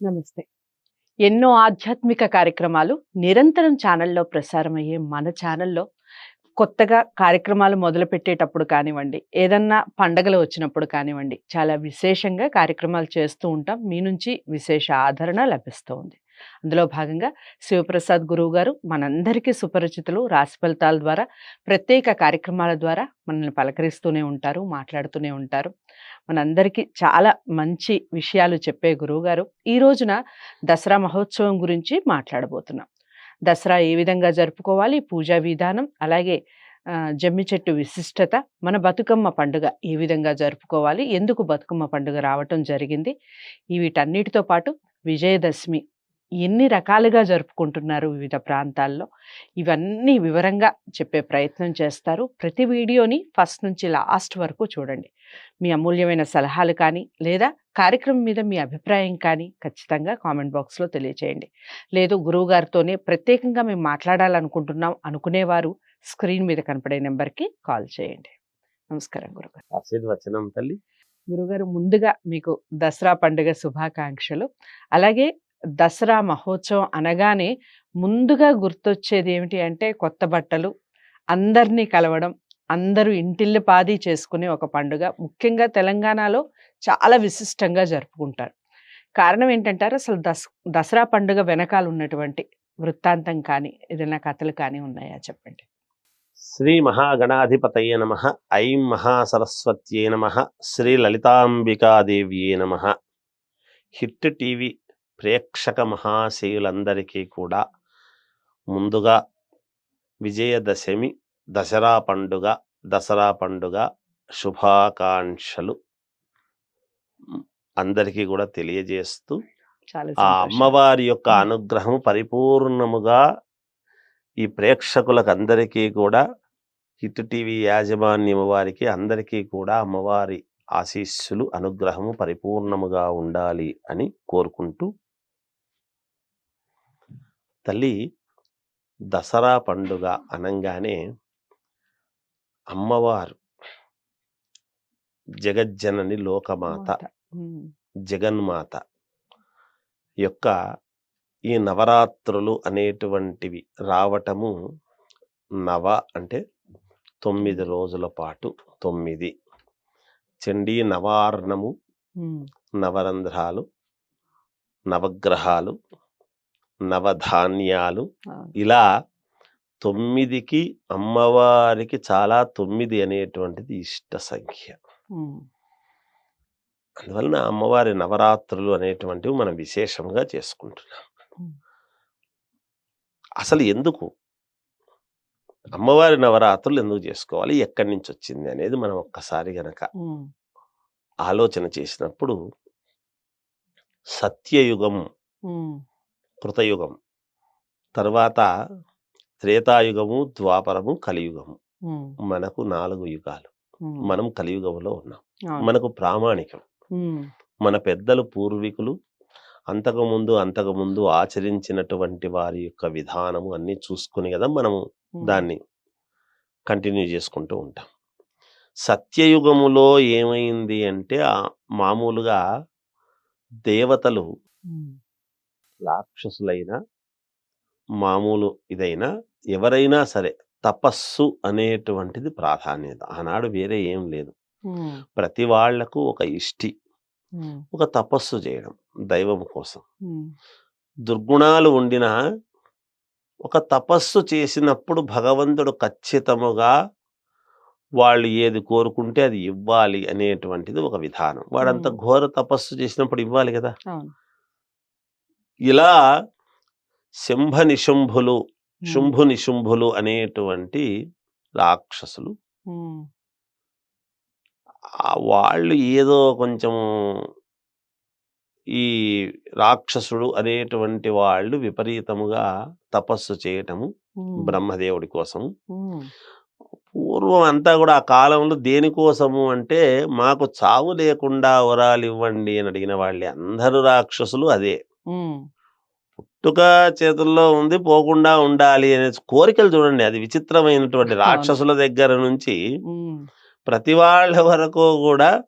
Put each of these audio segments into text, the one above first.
నమస్తే. ఎన్నో ఆధ్యాత్మిక కార్యక్రమాలు నిరంతరం ఛానల్లో ప్రసారమయ్యే మన ఛానల్లో కొత్తగా కార్యక్రమాలు మొదలుపెట్టేటప్పుడు కానివ్వండి ఏదన్నా పండగలు వచ్చినప్పుడు కానివ్వండి చాలా విశేషంగా కార్యక్రమాలు చేస్తూ ఉంటాం. మీ నుంచి విశేష ఆదరణ లభిస్తూ ఉంది అందులో భాగంగా శివప్రసాద్ గురువు గారు మనందరికీ సుపరిచితులు రాశి ఫలితాల ద్వారా ప్రత్యేక కార్యక్రమాల ద్వారా మనల్ని పలకరిస్తూనే ఉంటారు మాట్లాడుతూనే ఉంటారు. మనందరికీ చాలా మంచి విషయాలు చెప్పే గురువు గారు. ఈ రోజున దసరా మహోత్సవం గురించి మాట్లాడబోతున్నాం. దసరా ఏ విధంగా జరుపుకోవాలి పూజా విధానం అలాగే జమ్మి చెట్టు విశిష్టత మన బతుకమ్మ పండుగ ఏ విధంగా జరుపుకోవాలి ఎందుకు బతుకమ్మ పండుగ రావటం జరిగింది వీటన్నిటితో పాటు విజయదశమి ఎన్ని రకాలుగా జరుపుకుంటున్నారు వివిధ ప్రాంతాల్లో. ఇవన్నీ వివరంగా చెప్పే ప్రయత్నం చేస్తారు. ప్రతి వీడియోని ఫస్ట్ నుంచి లాస్ట్ వరకు చూడండి. మీ అమూల్యమైన సలహాలు కానీ లేదా కార్యక్రమం మీద మీ అభిప్రాయం కానీ ఖచ్చితంగా కామెంట్ బాక్స్లో తెలియచేయండి. లేదు గురువుగారితోనే ప్రత్యేకంగా మేము మాట్లాడాలనుకుంటున్నాం అనుకునేవారు స్క్రీన్ మీద కనపడే నెంబర్కి కాల్ చేయండి. నమస్కారం గురుగారు. ఆశీర్వచనం తల్లి. గురుగారు ముందుగా మీకు దసరా పండుగ శుభాకాంక్షలు. అలాగే దసరా మహోత్సవం అనగానే ముందుగా గుర్తొచ్చేది ఏమిటి అంటే కొత్త బట్టలు అందరినీ కలవడం అందరూ ఇంటిల్లి పాది చేసుకునే ఒక పండుగ. ముఖ్యంగా తెలంగాణలో చాలా విశిష్టంగా జరుపుకుంటారు. కారణం ఏంటంటారు? అసలు దస్ దసరా పండుగ వెనకాల ఉన్నటువంటి వృత్తాంతం కానీ ఏదైనా కథలు కానీ ఉన్నాయా చెప్పండి? శ్రీ మహాగణాధిపతయ నమ ఐం మహాసరస్వత్యే నమ శ్రీ లలితాంబికాదేవ్యే నమ. హిట్ టీవీ ప్రేక్షక మహాశయులందరికీ కూడా ముందుగా విజయదశమి దసరా పండుగ దసరా పండుగ శుభాకాంక్షలు అందరికీ కూడా తెలియజేస్తూ ఆ. అమ్మవారి యొక్క. అనుగ్రహం పరిపూర్ణముగా ఈ ప్రేక్షకులకు అందరికీ కూడా హిట్ టీవీ యాజమాన్యం వారికి అందరికీ కూడా అమ్మవారి ఆశీస్సులు అనుగ్రహము పరిపూర్ణముగా ఉండాలి అని కోరుకుంటూ తల్లి దసరా పండుగ అనంగానే అమ్మవారు జగజ్జనని లోకమాత. జగన్మాత యొక్క ఈ నవరాత్రులు అనేటువంటివి రావటము నవ అంటే తొమ్మిది రోజుల పాటు తొమ్మిది చండీ నవార్ణము. నవరంధ్రాలు నవగ్రహాలు నవధాన్యాలు. ఇలా తొమ్మిదికి అమ్మవారికి చాలా తొమ్మిది అనేటువంటిది ఇష్ట సంఖ్య. అందువలన అమ్మవారి నవరాత్రులు అనేటువంటివి మనం విశేషంగా చేసుకుంటున్నాం. అసలు ఎందుకు అమ్మవారి నవరాత్రులు ఎందుకు చేసుకోవాలి ఎక్కడి నుంచి వచ్చింది అనేది మనం ఒక్కసారి గనక. ఆలోచన చేసినప్పుడు సత్యయుగం. కృతయుగం తర్వాత త్రేతాయుగము ద్వాపరము కలియుగము. మనకు నాలుగు యుగాలు. మనం కలియుగంలో ఉన్నాం. మనకు ప్రామాణికం. మన పెద్దలు పూర్వీకులు అంతకుముందు అంతకుముందు ఆచరించినటువంటి వారి యొక్క విధానము అన్ని చూసుకుని కదా మనము. దాన్ని కంటిన్యూ చేసుకుంటూ ఉంటాం సత్యయుగములో ఏమైంది అంటే మామూలుగా దేవతలు. రాక్షసులైనా మామూలు ఇదైనా ఎవరైనా సరే తపస్సు అనేటువంటిది ప్రాధాన్యత ఆనాడు వేరే ఏం లేదు. ప్రతి వాళ్ళకు ఒక ఇష్టి. ఒక తపస్సు చేయడం దైవం కోసం. దుర్గుణాలు ఉండిన ఒక తపస్సు చేసినప్పుడు భగవంతుడు ఖచ్చితముగా వాళ్ళు ఏది కోరుకుంటే అది ఇవ్వాలి అనేటువంటిది ఒక విధానం వాడంత. ఘోర తపస్సు చేసినప్పుడు ఇవ్వాలి కదా. ఇలా శంభ నిశుంభులు. శుంభు నిశుంభులు అనేటువంటి రాక్షసులు వాళ్ళు ఏదో కొంచెం ఈ రాక్షసుడు అనేటువంటి వాళ్ళు విపరీతముగా తపస్సు చేయటము. బ్రహ్మదేవుడి కోసం. పూర్వం అంతా కూడా ఆ కాలంలో దేనికోసము అంటే మాకు చావు లేకుండా వరాలు ఇవ్వండి అని అడిగిన వాళ్ళే అందరు రాక్షసులు అదే. పుట్టుక చేతుల్లో ఉంది పోకుండా ఉండాలి అనే కోరికలు చూడండి అది విచిత్రమైనటువంటి. రాక్షసుల దగ్గర నుంచి. ప్రతి వాళ్ళ వరకు కూడా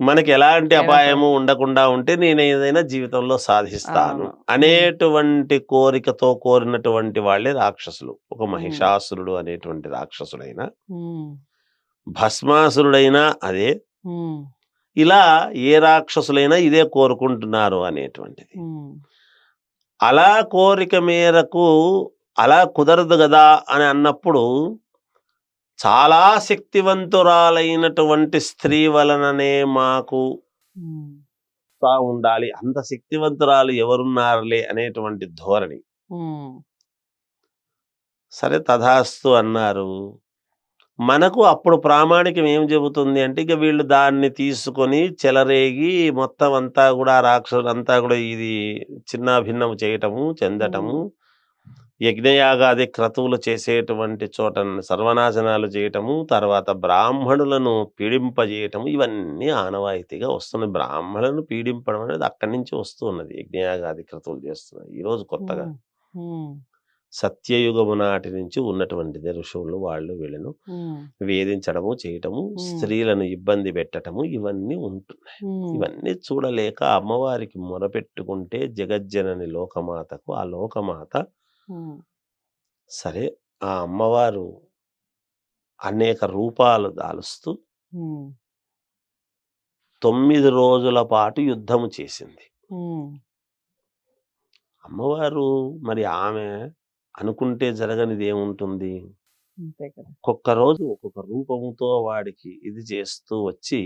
మనకి ఎలాంటి అపాయము. ఉండకుండా ఉంటే నేను ఏదైనా జీవితంలో సాధిస్తాను. అనేటువంటి కోరికతో కోరినటువంటి వాళ్ళే రాక్షసులు ఒక మహిషాసురుడు అనేటువంటి రాక్షసుడైన భస్మాసురుడైనా అదే ఇలా ఏ రాక్షసులైనా ఇదే కోరుకుంటున్నారు అనేటువంటిది. అలా కోరిక మేరకు అలా కుదరదు కదా అని అన్నప్పుడు చాలా శక్తివంతురాలైనటువంటి స్త్రీ వలననే మాకు ఉండాలి. అంత శక్తివంతురాలు ఎవరున్నారులే అనేటువంటి ధోరణి. సరే తథాస్తు అన్నారు. మనకు అప్పుడు ప్రామాణికం ఏం చెబుతుంది అంటే ఇక వీళ్ళు దాన్ని తీసుకొని చెలరేగి మొత్తం అంతా కూడా రాక్షసులంతా కూడా ఇది చిన్న భిన్నం చేయటము చెందటము యజ్ఞయాగాది క్రతువులు చేసేటువంటి చోట సర్వనాశనాలు చేయటము తర్వాత బ్రాహ్మణులను పీడింపజేయటము ఇవన్నీ ఆనవాయితీగా వస్తున్నాయి. బ్రాహ్మణులను పీడింపడం అనేది అక్కడి నుంచి వస్తున్నది యజ్ఞయాగాది క్రతువులు చేస్తున్నాయి ఈరోజు కొత్తగా. సత్యయుగము నాటి నుంచి ఉన్నటువంటిది ఋషువులు వాళ్ళు వీళ్ళను వేధించడము చేయటము. స్త్రీలను ఇబ్బంది పెట్టటము ఇవన్నీ ఉంటున్నాయి. ఇవన్నీ చూడలేక అమ్మవారికి మొరపెట్టుకుంటే జగజ్జనని లోకమాతకు ఆ లోకమాత సరే ఆ అమ్మవారు అనేక రూపాలు దాలుస్తూ తొమ్మిది రోజుల పాటు యుద్ధము చేసింది. అమ్మవారు మరి ఆమె అనుకుంటే జరగనిది ఏముంటుంది? ఒక్కొక్క రోజు ఒక్కొక్క రూపముతో వాడికి ఇది చేస్తూ వచ్చి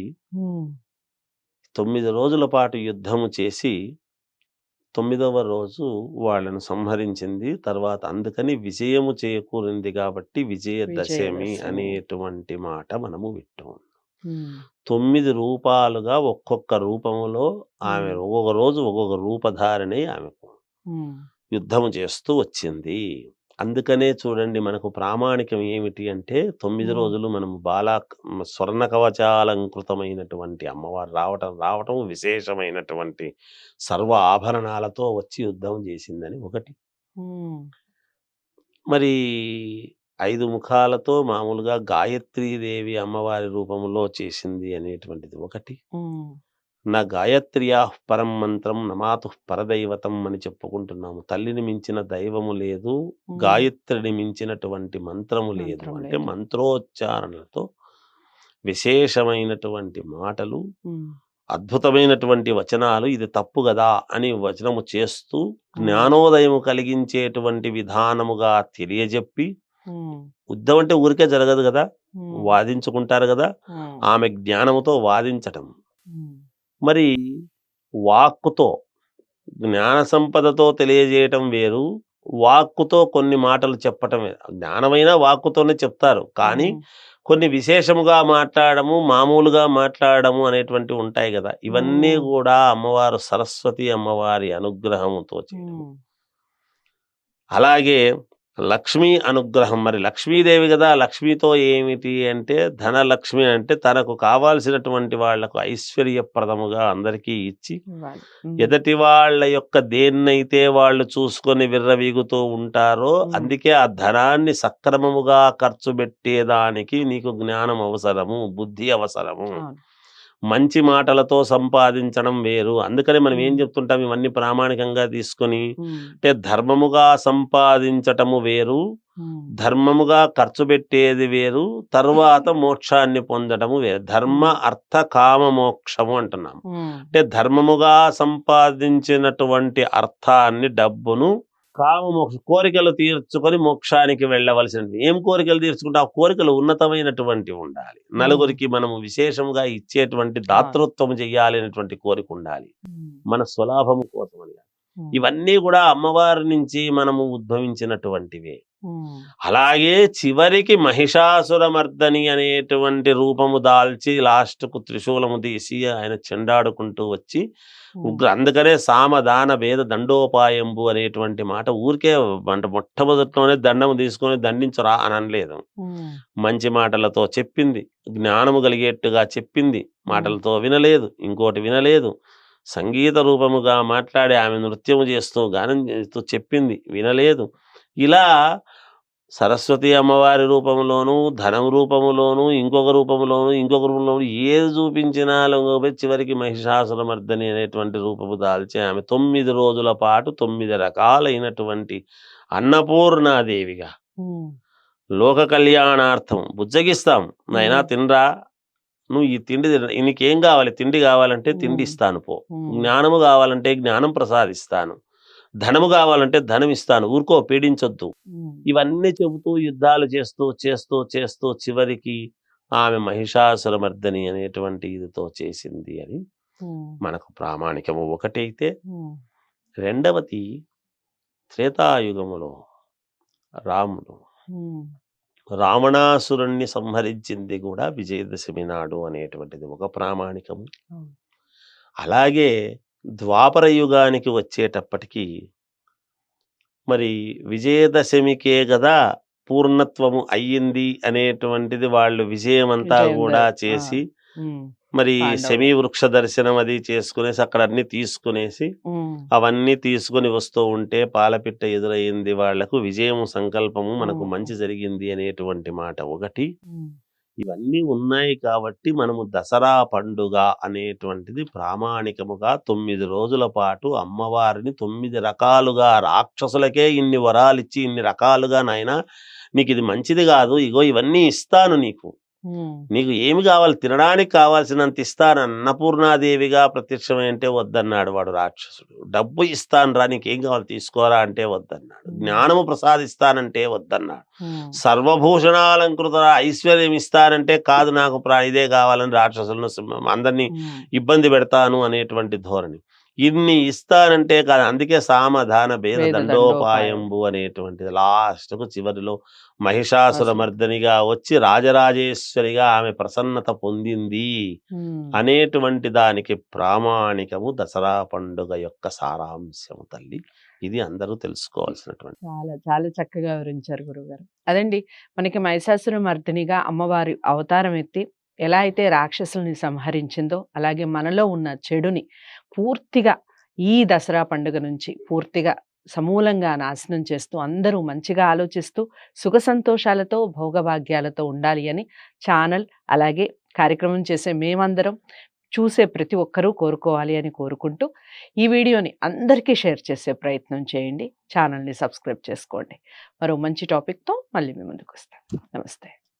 తొమ్మిది రోజుల పాటు యుద్ధము చేసి తొమ్మిదవ రోజు వాళ్ళను సంహరించింది. తర్వాత అందుకని విజయము చేకూరింది కాబట్టి విజయదశమి. అనేటువంటి మాట మనము వింటాం తొమ్మిది రూపాలుగా ఒక్కొక్క రూపములో ఆమె. ఒక్కొక్క రోజు ఒక్కొక్క రూపధారణి ఆమెకు. ఉమ్, యుద్ధము చేస్తూ వచ్చింది. అందుకనే చూడండి మనకు ప్రామాణికం ఏమిటి అంటే తొమ్మిది. రోజులు మనము బాలా స్వర్ణ కవచాలంకృతమైనటువంటి అమ్మవారు రావటం రావటం విశేషమైనటువంటి సర్వ ఆభరణాలతో వచ్చి యుద్ధం చేసిందని ఒకటి. మరి ఐదు ముఖాలతో మామూలుగా గాయత్రీదేవి అమ్మవారి రూపంలో చేసింది అనేటువంటిది ఒకటి. నా గాయత్ర్యా పరం మంత్రం నమాతు పరదైవతం అని చెప్పుకుంటున్నాము. తల్లిని మించిన దైవము లేదు గాయత్రిని మించినటువంటి మంత్రము లేదు. అంటే లేదు. మంత్రోచ్చారణలతో విశేషమైనటువంటి మాటలు అద్భుతమైనటువంటి వచనాలు ఇది తప్పు కదా అని వచనము చేస్తూ జ్ఞానోదయము కలిగించేటువంటి విధానముగా తెలియజెప్పి అంటే ఊరికే జరగదు కదా వాదించుకుంటారు కదా ఆమె జ్ఞానముతో వాదించటం. మరి వాక్కుతో జ్ఞాన సంపదతో తెలియజేయటం వేరు. వాక్కుతో కొన్ని మాటలు చెప్పటం వేరు. జ్ఞానమైన వాక్కుతోనే చెప్తారు. కానీ కొన్ని విశేషముగా మాట్లాడము మామూలుగా మాట్లాడము అనేటువంటివి ఉంటాయి కదా. ఇవన్నీ. కూడా అమ్మవారు సరస్వతి అమ్మవారి అనుగ్రహముతో చేయడం అలాగే లక్ష్మీ అనుగ్రహం మరి లక్ష్మీదేవి కదా లక్ష్మితో ఏమిటి అంటే ధనలక్ష్మి అంటే తనకు కావాల్సినటువంటి వాళ్ళకు ఐశ్వర్యప్రదముగా అందరికీ ఇచ్చి ఎదటి వాళ్ళ యొక్క దేన్నైతే వాళ్ళు చూసుకొని విర్రవీగుతూ ఉంటారో. అందుకే ఆ ధనాన్ని సక్రమముగా ఖర్చు పెట్టేదానికి నీకు జ్ఞానం అవసరము బుద్ధి అవసరము. మంచి మాటలతో సంపాదించడం వేరు. అందుకని మనం ఏం. చెప్తుంటాం? ఇవన్నీ ప్రామాణికంగా తీసుకొని అంటే ధర్మముగా సంపాదించటము వేరు. ధర్మముగా ఖర్చు పెట్టేది వేరు. తర్వాత మోక్షాన్ని పొందటము వేరు. ధర్మ అర్థ కామ మోక్షము అంటున్నాం. ఉమ్, అంటే ధర్మముగా సంపాదించినటువంటి అర్థాన్ని డబ్బును కామ మోక్ష కోరికలు తీర్చుకొని మోక్షానికి వెళ్ళవలసిన ఏం కోరికలు తీర్చుకుంటే ఆ కోరికలు ఉన్నతమైనటువంటి ఉండాలి. నలుగురికి మనము విశేషంగా ఇచ్చేటువంటి దాతృత్వం చెయ్యాలి అనేటువంటి కోరిక ఉండాలి. మన స్వలాభము కోసం ఇవన్నీ కూడా అమ్మవారి నుంచి మనము ఉద్భవించినటువంటివే. అలాగే చివరికి మహిషాసురమర్దని అనేటువంటి రూపము దాల్చి లాస్ట్కు త్రిశూలము తీసి ఆయన చెండాడుకుంటూ వచ్చి ఉగ్ర అందుకనే సామదాన భేద దండోపాయంబు అనేటువంటి మాట ఊరికే అంటే మొట్టమొదట్లోనే దండము తీసుకొని దండించరా అని అనలేదు. మంచి మాటలతో చెప్పింది. జ్ఞానము కలిగేట్టుగా చెప్పింది. మాటలతో వినలేదు. ఇంకోటి వినలేదు. సంగీత రూపముగా మాట్లాడి ఆమె నృత్యము చేస్తూ గానం చేస్తూ చెప్పింది. వినలేదు. ఇలా సరస్వతి అమ్మవారి రూపంలోను ధనం రూపంలోను ఇంకొక రూపంలోను ఇంకొక రూపంలోను ఏది చూపించినా లొంగపోయి చివరికి మహిషాసురమర్దని అనేటువంటి రూపము దాల్చి ఆమె తొమ్మిది రోజుల పాటు తొమ్మిది రకాలైనటువంటి అన్నపూర్ణాదేవిగా లోక కళ్యాణార్థం బుజ్జగిస్తాం. నాయనా. తినరా నువ్వు ఈ తిండి నీకేం కావాలి? తిండి కావాలంటే తిండి. ఇస్తాను పో. జ్ఞానము కావాలంటే జ్ఞానం ప్రసాదిస్తాను. ధనము కావాలంటే ధనం ఇస్తాను ఊరుకో పీడించొద్దు. ఇవన్నీ చెబుతూ యుద్ధాలు చేస్తూ చేస్తూ చేస్తూ చివరికి ఆమె మహిషాసురమర్దని అనేటువంటి ఇదితో చేసింది అని మనకు ప్రామాణికము ఒకటైతే రెండవది త్రేతాయుగములో రాముడు రావణాసురుణ్ణి సంహరించింది కూడా విజయదశమి నాడు అనేటువంటిది ఒక ప్రామాణికము. అలాగే ద్వాపర యుగానికి వచ్చేటప్పటికి మరి విజయదశమికే కదా పూర్ణత్వము అయ్యింది అనేటువంటిది వాళ్ళు విజయమంతా విజయం కూడా. చేసి మరి. శమీ వృక్ష దర్శనం అది చేసుకునేసి అక్కడ అన్ని తీసుకునేసి అవన్నీ తీసుకొని వస్తూ ఉంటే పాలపిట్ట ఎదురయ్యింది వాళ్ళకు విజయము సంకల్పము మనకు. మంచి జరిగింది అనేటువంటి మాట ఒకటి ఇవన్నీ ఉన్నాయి కాబట్టి మనము దసరా పండుగ అనేటువంటిది ప్రామాణికముగా తొమ్మిది రోజుల పాటు అమ్మవారిని తొమ్మిది రకాలుగా రాక్షసులకే ఇన్ని వరాలిచ్చి ఇన్ని రకాలుగా నాయన నీకు ఇది మంచిది కాదు. ఇగో ఇవన్నీ ఇస్తాను నీకు. నీకు ఏమి కావాలి? తినడానికి కావాల్సినంత ఇస్తాను అన్నపూర్ణాదేవిగా ప్రత్యక్షమైంటే వద్దన్నాడు వాడు రాక్షసుడు. డబ్బు ఇస్తాను రా నీకేం కావాలి? తీసుకోరా అంటే వద్దన్నాడు. జ్ఞానము ప్రసాదిస్తానంటే వద్దన్నాడు. సర్వభూషణాలంకృత ఐశ్వర్యం ఇస్తానంటే కాదు నాకు ప్రా- ఇదే కావాలని రాక్షసులను అందరినీ ఇబ్బంది పెడతాను అనేటువంటి ధోరణి. ఇన్ని ఇస్తానంటే కాదు అందుకే సామధాన భేద దండోపాయంబు అనేటువంటిది. లాస్ట్కు చివరిలో మహిషాసుర మర్దనిగా వచ్చి రాజరాజేశ్వరిగా ఆమె ప్రసన్నత పొందింది. అనేటువంటి దానికి ప్రామాణికము దసరా పండుగ యొక్క సారాంశము తల్లి. ఇది అందరూ తెలుసుకోవాల్సినటువంటి చాలా చాలా చక్కగా వివరించారు గురుగారు అదండి మనకి మహిషాసుర మర్దినిగా అమ్మవారి అవతారం ఎత్తి ఎలా అయితే రాక్షసుల్ని సంహరించిందో అలాగే మనలో ఉన్న చెడుని పూర్తిగా ఈ దసరా పండుగ నుంచి పూర్తిగా సమూలంగా నాశనం చేస్తూ అందరూ మంచిగా ఆలోచిస్తూ సుఖ సంతోషాలతో భోగభాగ్యాలతో ఉండాలి అని ఛానల్ అలాగే కార్యక్రమం చేసే మేమందరం చూసే ప్రతి ఒక్కరూ కోరుకోవాలి అని కోరుకుంటూ ఈ వీడియోని అందరికీ షేర్ చేసే ప్రయత్నం చేయండి. ఛానల్ని సబ్స్క్రైబ్ చేసుకోండి. మరో మంచి టాపిక్తో మళ్ళీ మీ ముందుకు వస్తాను. నమస్తే.